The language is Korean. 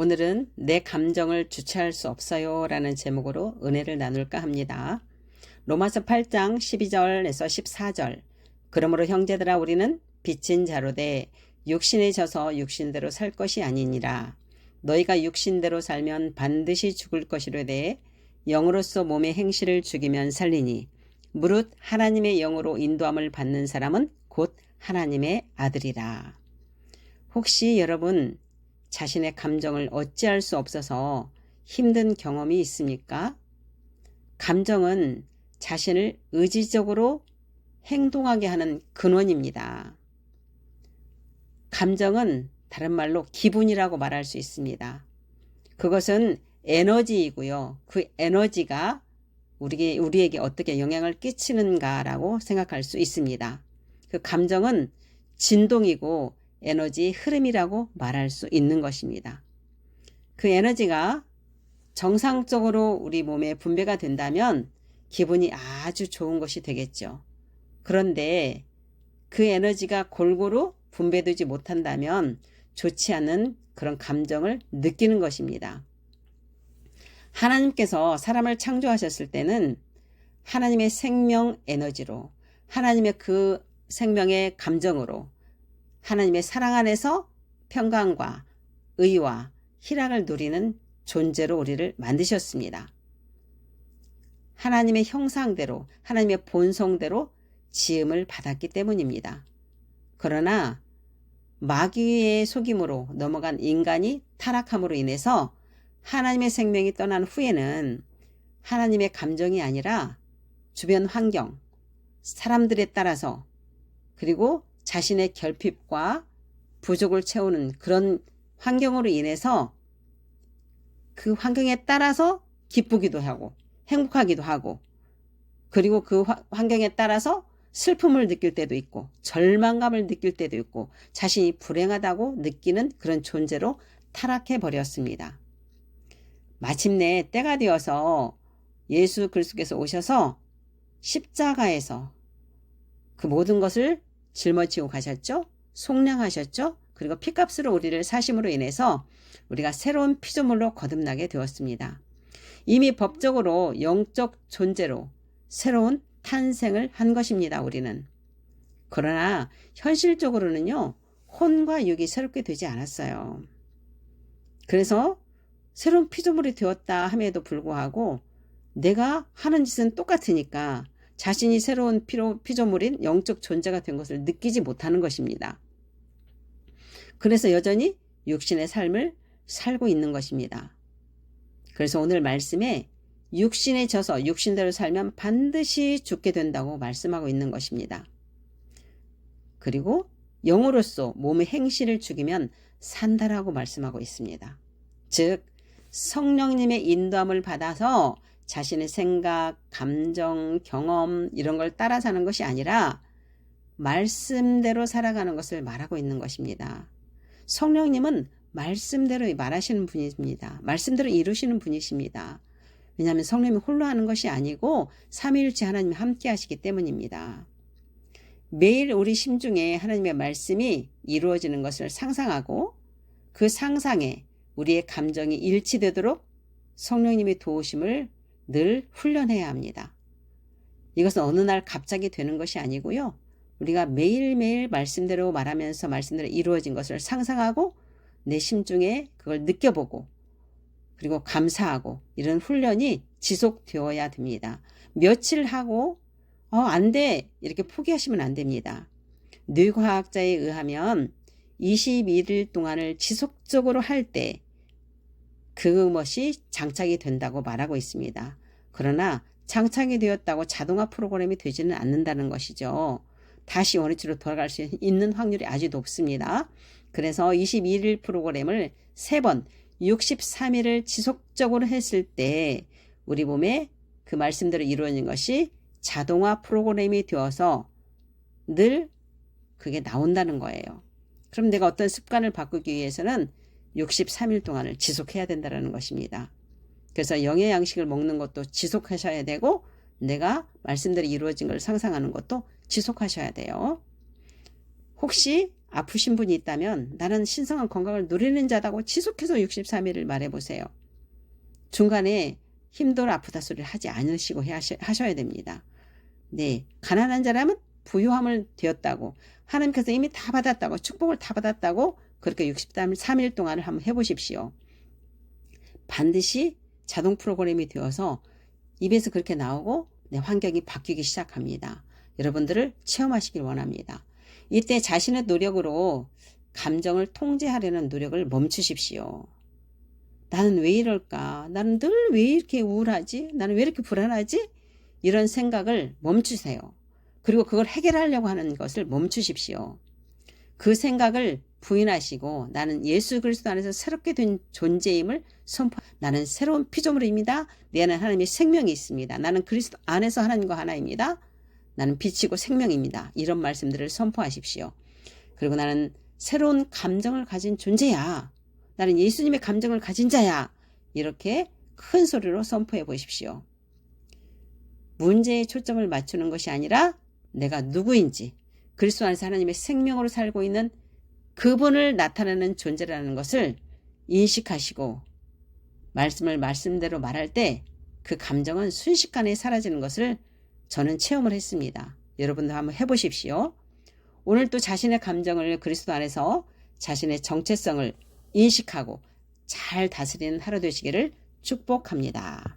오늘은 내 감정을 주체할 수 없어요 라는 제목으로 은혜를 나눌까 합니다. 로마서 8장 12절에서 14절 그러므로 형제들아 우리는 빚진 자로 돼 육신에 져서 육신대로 살 것이 아니니라. 너희가 육신대로 살면 반드시 죽을 것이로 되 영으로서 몸의 행실을 죽이면 살리니 무릇 하나님의 영으로 인도함을 받는 사람은 곧 하나님의 아들이라. 혹시 여러분 자신의 감정을 어찌할 수 없어서 힘든 경험이 있습니까? 감정은 자신을 의지적으로 행동하게 하는 근원입니다. 감정은 다른 말로 기분이라고 말할 수 있습니다. 그것은 에너지이고요. 그 에너지가 우리에게, 우리에게 어떻게 영향을 끼치는가라고 생각할 수 있습니다. 그 감정은 진동이고 에너지 흐름이라고 말할 수 있는 것입니다. 그 에너지가 정상적으로 우리 몸에 분배가 된다면 기분이 아주 좋은 것이 되겠죠. 그런데 그 에너지가 골고루 분배되지 못한다면 좋지 않은 그런 감정을 느끼는 것입니다. 하나님께서 사람을 창조하셨을 때는 하나님의 생명 에너지로 하나님의 그 생명의 감정으로 하나님의 사랑 안에서 평강과 의와 희락을 누리는 존재로 우리를 만드셨습니다. 하나님의 형상대로 하나님의 본성대로 지음을 받았기 때문입니다. 그러나 마귀의 속임으로 넘어간 인간이 타락함으로 인해서 하나님의 생명이 떠난 후에는 하나님의 감정이 아니라 주변 환경, 사람들에 따라서 그리고 자신의 결핍과 부족을 채우는 그런 환경으로 인해서 그 환경에 따라서 기쁘기도 하고 행복하기도 하고 그리고 그 환경에 따라서 슬픔을 느낄 때도 있고 절망감을 느낄 때도 있고 자신이 불행하다고 느끼는 그런 존재로 타락해 버렸습니다. 마침내 때가 되어서 예수 그리스도께서 오셔서 십자가에서 그 모든 것을 짊어지고 가셨죠. 속량하셨죠. 그리고 피값으로 우리를 사심으로 인해서 우리가 새로운 피조물로 거듭나게 되었습니다. 이미 법적으로 영적 존재로 새로운 탄생을 한 것입니다. 우리는. 그러나 현실적으로는요. 혼과 육이 새롭게 되지 않았어요. 그래서 새로운 피조물이 되었다 함에도 불구하고 내가 하는 짓은 똑같으니까 자신이 새로운 피로, 피조물인 영적 존재가 된 것을 느끼지 못하는 것입니다. 그래서 여전히 육신의 삶을 살고 있는 것입니다. 그래서 오늘 말씀에 육신에 져서 육신대로 살면 반드시 죽게 된다고 말씀하고 있는 것입니다. 그리고 영으로서 몸의 행실을 죽이면 산다라고 말씀하고 있습니다. 즉 성령님의 인도함을 받아서 자신의 생각, 감정, 경험 이런 걸 따라 사는 것이 아니라 말씀대로 살아가는 것을 말하고 있는 것입니다. 성령님은 말씀대로 말하시는 분이십니다. 말씀대로 이루시는 분이십니다. 왜냐하면 성령님이 홀로 하는 것이 아니고 삼위일체 하나님이 함께 하시기 때문입니다. 매일 우리 심중에 하나님의 말씀이 이루어지는 것을 상상하고 그 상상에 우리의 감정이 일치되도록 성령님의 도우심을 늘 훈련해야 합니다. 이것은 어느 날 갑자기 되는 것이 아니고요. 우리가 매일매일 말씀대로 말하면서 말씀대로 이루어진 것을 상상하고 내 심중에 그걸 느껴보고 그리고 감사하고 이런 훈련이 지속되어야 됩니다. 며칠 하고 어, 안 돼. 이렇게 포기하시면 안 됩니다. 뇌과학자에 의하면 21일 동안을 지속적으로 할 때 그것이 장착이 된다고 말하고 있습니다. 그러나 장착이 되었다고 자동화 프로그램이 되지는 않는다는 것이죠. 다시 원위치로 돌아갈 수 있는 확률이 아주 높습니다. 그래서 21일 프로그램을 3번 63일을 지속적으로 했을 때 우리 몸에 그 말씀대로 이루어진 것이 자동화 프로그램이 되어서 늘 그게 나온다는 거예요. 그럼 내가 어떤 습관을 바꾸기 위해서는 63일 동안을 지속해야 된다는 것입니다. 그래서 영의 양식을 먹는 것도 지속하셔야 되고 내가 말씀대로 이루어진 걸 상상하는 것도 지속하셔야 돼요. 혹시 아프신 분이 있다면 나는 신성한 건강을 누리는 자다고 지속해서 63일을 말해보세요. 중간에 힘들어 아프다 소리를 하지 않으시고 하셔야 됩니다. 네. 가난한 자라면 부유함을 되었다고 하나님께서 이미 다 받았다고 축복을 다 받았다고 그렇게 63일 동안을 한번 해보십시오. 반드시 자동 프로그램이 되어서 입에서 그렇게 나오고 네, 환경이 바뀌기 시작합니다. 여러분들을 체험하시길 원합니다. 이때 자신의 노력으로 감정을 통제하려는 노력을 멈추십시오. 나는 왜 이럴까? 나는 늘 왜 이렇게 우울하지? 나는 왜 이렇게 불안하지? 이런 생각을 멈추세요. 그리고 그걸 해결하려고 하는 것을 멈추십시오. 그 생각을 부인하시고 나는 예수 그리스도 안에서 새롭게 된 존재임을 선포. 나는 새로운 피조물입니다. 내 안에 하나님의 생명이 있습니다. 나는 그리스도 안에서 하나님과 하나입니다. 나는 빛이고 생명입니다. 이런 말씀들을 선포하십시오. 그리고 나는 새로운 감정을 가진 존재야. 나는 예수님의 감정을 가진 자야. 이렇게 큰 소리로 선포해 보십시오. 문제에 초점을 맞추는 것이 아니라 내가 누구인지 그리스도 안에서 하나님의 생명으로 살고 있는 그분을 나타내는 존재라는 것을 인식하시고 말씀을 말씀대로 말할 때 그 감정은 순식간에 사라지는 것을 저는 체험을 했습니다. 여러분도 한번 해보십시오. 오늘 또 자신의 감정을 그리스도 안에서 자신의 정체성을 인식하고 잘 다스리는 하루 되시기를 축복합니다.